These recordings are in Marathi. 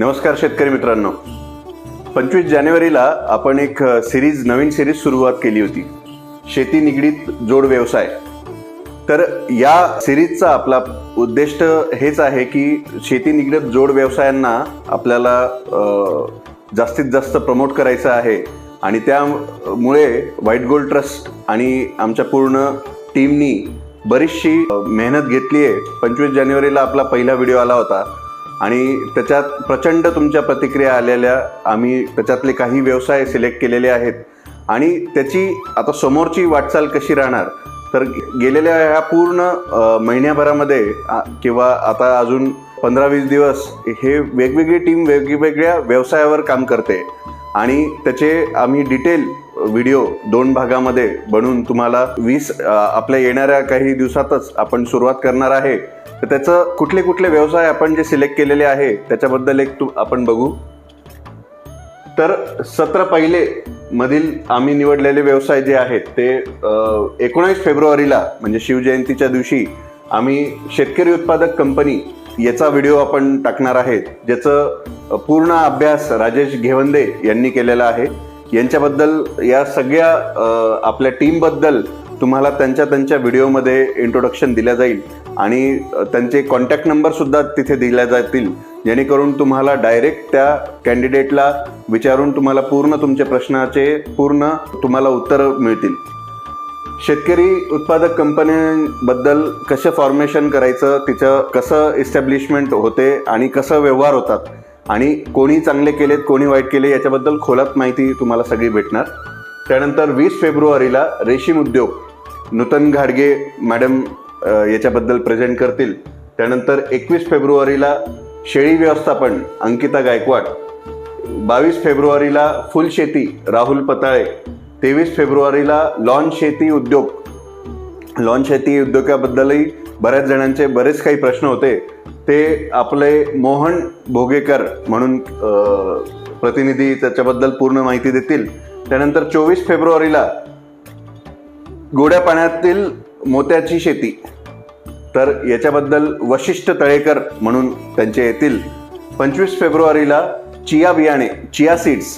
नमस्कार शेतकरी मित्रांनो. पंचवीस जानेवारीला आपण एक सिरीज नवीन सिरीज सुरुवात केली होती. शेती निगडीत जोड व्यवसाय. तर या सिरीजचा आपला उद्दिष्ट हेच आहे की शेती निगडीत जोड व्यवसायांना आपल्याला जास्तीत जास्त प्रमोट करायचं आहे. आणि त्यामुळे व्हाईट गोल्ड ट्रस्ट आणि आमच्या पूर्ण टीमनी बरीचशी मेहनत घेतली आहे पंचवीस जानेवारीला आपला पहिला व्हिडिओ आला होता. आणि त्याच्यात प्रचंड तुमच्या प्रतिक्रिया आलेल्या आम्ही त्याच्यातले काही व्यवसाय सिलेक्ट केलेले आहेत. आणि त्याची आता समोरची वाटचाल कशी राहणार? तर गेलेल्या ह्या पूर्ण महिन्याभरामध्ये किंवा आता अजून पंधरा वीस दिवस हे वेगवेगळी टीम वेगवेगळ्या व्यवसायावर काम करते. आणि त्याचे आम्ही डिटेल व्हिडिओ दोन भागामध्ये बनवून तुम्हाला वीस आपल्या येणाऱ्या काही दिवसातच आपण सुरुवात करणार आहे. तर त्याचं कुठले कुठले व्यवसाय आपण जे सिलेक्ट केलेले आहे त्याच्याबद्दल एक तू आपण बघू. तर सत्र पहिले मधील आम्ही निवडलेले व्यवसाय जे आहेत ते एकोणावीस फेब्रुवारीला म्हणजे शिवजयंतीच्या दिवशी आम्ही शेतकरी उत्पादक कंपनी याचा व्हिडिओ आपण टाकणार आहेत ज्याचं पूर्ण अभ्यास राजेश घेवंदे यांनी केलेला आहे. यांच्याबद्दल या सगळ्या आपल्या टीमबद्दल तुम्हाला त्यांच्या त्यांच्या व्हिडिओमध्ये इंट्रोडक्शन दिल्या जाईल. आणि त्यांचे कॉन्टॅक्ट नंबरसुद्धा तिथे दिल्या जातील. जेणेकरून तुम्हाला डायरेक्ट त्या कॅन्डिडेटला विचारून तुम्हाला पूर्ण तुमच्या प्रश्नाचे पूर्ण तुम्हाला उत्तरं मिळतील. शेतकरी उत्पादक कंपन्यांबद्दल कसं फॉर्मेशन करायचं तिचं कसं इस्टॅब्लिशमेंट होते आणि कसं व्यवहार होतात आणि कोणी चांगले केलेत कोणी वाईट केले याच्याबद्दल खोलात माहिती तुम्हाला सगळी भेटणार. त्यानंतर वीस फेब्रुवारीला रेशीम उद्योग नूतन घाडगे मॅडम याच्याबद्दल प्रेझेंट करतील. त्यानंतर एकवीस फेब्रुवारीला शेळी व्यवस्थापन अंकिता गायकवाड. बावीस फेब्रुवारीला फुलशेती राहुल पताळे. तेवीस फेब्रुवारीला लॉन शेती उद्योग. लॉन शेती उद्योगाबद्दलही बऱ्याच जणांचे बरेच काही प्रश्न होते. ते आपले मोहन भोगेकर म्हणून प्रतिनिधी त्याच्याबद्दल पूर्ण माहिती देतील. त्यानंतर चोवीस फेब्रुवारीला गोड्या पाण्यातील मोत्याची शेती. तर याच्याबद्दल वशिष्ठ तळेकर म्हणून त्यांचे येतील. पंचवीस फेब्रुवारीला चिया बियाणे चिया सीड्स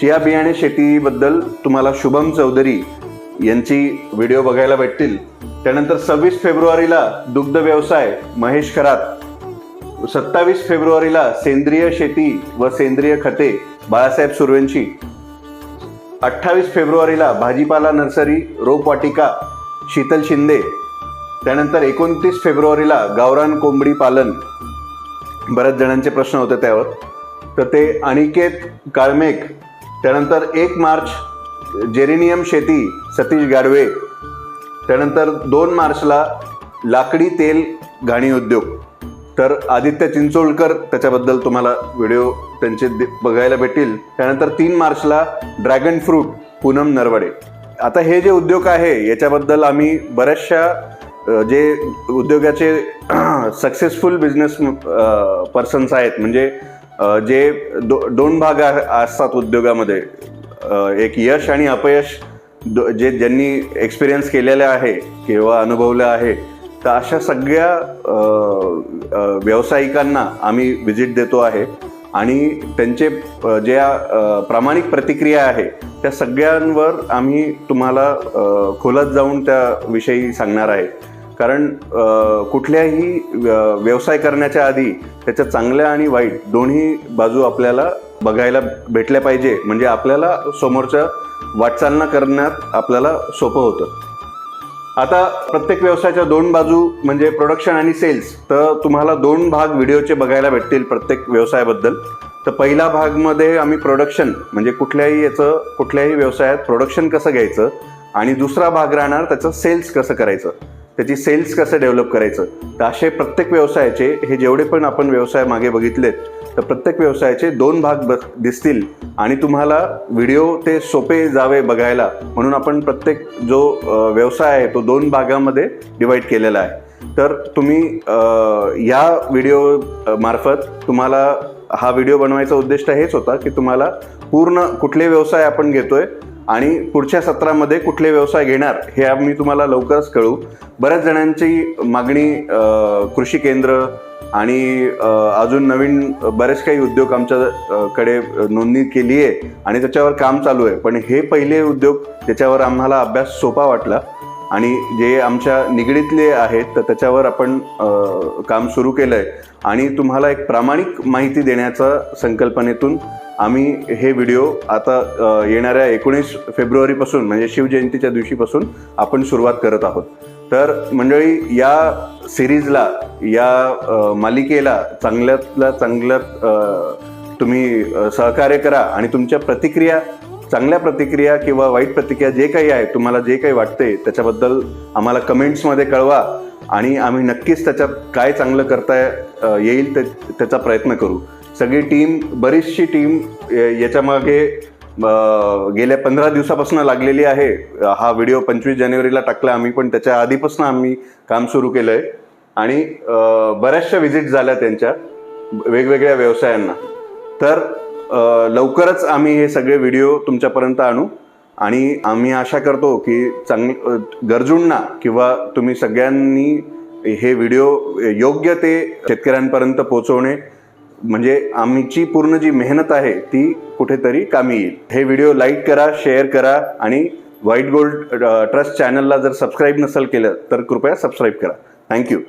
चिया बियाणे शेतीबद्दल तुम्हाला शुभम चौधरी यांची व्हिडिओ बघायला भेटतील. त्यानंतर सव्वीस फेब्रुवारीला दुग्ध व्यवसाय महेश खरात सत्तावीस फेब्रुवारीला सेंद्रिय शेती व सेंद्रिय खते बाळासाहेब सुर्वेंची. अठ्ठावीस फेब्रुवारीला भाजीपाला नर्सरी रोपवाटिका शीतल शिंदे. त्यानंतर एकोणतीस फेब्रुवारीला गावरान कोंबडी पालन. बऱ्याच जणांचे प्रश्न होते त्यावर. तर ते अनिकेत काळमेक त्यानंतर एक मार्च जेरेनियम शेती सतीश गाडवे. त्यानंतर दोन मार्चला लाकडी तेल घाणी उद्योग. तर आदित्य चिंचोळकर त्याच्याबद्दल तुम्हाला व्हिडिओ त्यांचे दे- बघायला भेटतील. त्यानंतर तीन मार्चला ड्रॅगन फ्रूट पूनम नरवडे. आता हे जे उद्योग आहे याच्याबद्दल आम्ही बऱ्याचशा जे उद्योगाचे सक्सेसफुल बिझनेस पर्सन्स आहेत म्हणजे जे दो दोन भाग असतात उद्योगामध्ये एक यश आणि अपयश दो- जे ज्यांनी एक्सपिरियन्स केलेलं आहे किंवा अनुभवलं आहे तर अशा सगळ्या व्यावसायिकांना आम्ही व्हिजिट देतो आहे. आणि त्यांचे ज्या प्रामाणिक प्रतिक्रिया आहे त्या सगळ्यांवर आम्ही तुम्हाला खोलत जाऊन त्याविषयी सांगणार आहे. कारण कुठल्याही व्य- व्यवसाय करण्याच्या आधी त्याच्या चांगल्या आणि वाईट दोन्ही बाजू आपल्याला बघायला भेटल्या पाहिजे. म्हणजे आपल्याला समोरच्या वाटचालना करण्यात आपल्याला सोपं होतं. आता प्रत्येक व्यवसायाच्या दोन बाजू म्हणजे प्रोडक्शन आणि सेल्स तर तुम्हाला दोन भाग व्हिडिओचे बघायला भेटतील प्रत्येक व्यवसायाबद्दल. तर पहिला भागमध्ये आम्ही प्रोडक्शन म्हणजे कुठल्याही याचं कुठल्याही व्यवसायात प्रोडक्शन कसं घ्यायचं आणि दुसरा भाग राहणार त्याचं सेल्स कसं करायचं. त्याची सेल्स कसं डेव्हलप करायचं? तर असे प्रत्येक व्यवसायाचे हे जेवढे पण आपण व्यवसाय मागे बघितलेत तर प्रत्येक व्यवसायाचे दोन भाग ब दिसतील. आणि तुम्हाला व्हिडिओ ते सोपे जावे बघायला. म्हणून आपण प्रत्येक जो व्यवसाय आहे तो दोन भागामध्ये डिवाईड केलेला आहे. तर तुम्ही या व्हिडिओ मार्फत तुम्हाला हा व्हिडिओ बनवायचा उद्दिष्ट हेच होता की तुम्हाला पूर्ण कुठले व्यवसाय आपण घेतोय आणि पुढच्या सत्रामध्ये कुठले व्यवसाय घेणार हे आम्ही तुम्हाला लवकरच कळू बऱ्याच जणांची मागणी कृषी केंद्र आणि अजून नवीन बरेच काही उद्योग आमच्याकडे नोंदणी केली आहे आणि त्याच्यावर काम चालू आहे. पण हे पहिले उद्योग त्याच्यावर आम्हाला अभ्यास सोपा वाटला. आणि जे आमच्या निगडीतले आहेत तर त्याच्यावर आपण काम सुरू केलं आहे आणि तुम्हाला एक प्रामाणिक माहिती देण्याचा संकल्पनेतून आम्ही हे व्हिडिओ आता येणाऱ्या एकोणीस फेब्रुवारीपासून म्हणजे शिवजयंतीच्या दिवशीपासून आपण सुरुवात करत आहोत. तर मंडळी या सिरीजला या मालिकेला चांगल्यातला चांगल्यात तुम्ही सहकार्य करा आणि तुमच्या प्रतिक्रिया चांगल्या प्रतिक्रिया किंवा वाईट प्रतिक्रिया जे काही आहे तुम्हाला जे काही वाटते त्याच्याबद्दल आम्हाला कमेंट्समध्ये कळवा आणि आम्ही नक्कीच त्याच्यात काय चांगलं करता येईल ते त्याचा प्रयत्न करू. सगळी टीम बरीचशी टीम याच्यामागे गेल्या पंधरा दिवसापासून लागलेली आहे. हा व्हिडिओ पंचवीस जानेवारीला टाकला आम्ही पण त्याच्या आधीपासून आम्ही काम सुरू केलं आहे आणि बऱ्याचशा व्हिजिट झाल्या त्यांच्या वेगवेगळ्या व्यवसायांना. तर लवकरच आम्ही हे सगळे व्हिडिओ तुमच्यापर्यंत आणू. आणि आम्ही आशा करतो की चांग गरजूंना किंवा तुम्ही सगळ्यांनी हे व्हिडिओ योग्य ते शेतकऱ्यांपर्यंत पोहोचवणे म्हणजे आमची पूर्ण जी मेहनत आहे ती कुठेतरी कामी येईल. हे व्हिडिओ लाईक करा शेअर करा आणि व्हाईट गोल्ड ट्रस्ट चॅनलला जर सबस्क्राईब नसेल केलं तर कृपया सबस्क्राईब करा. थँक्यू.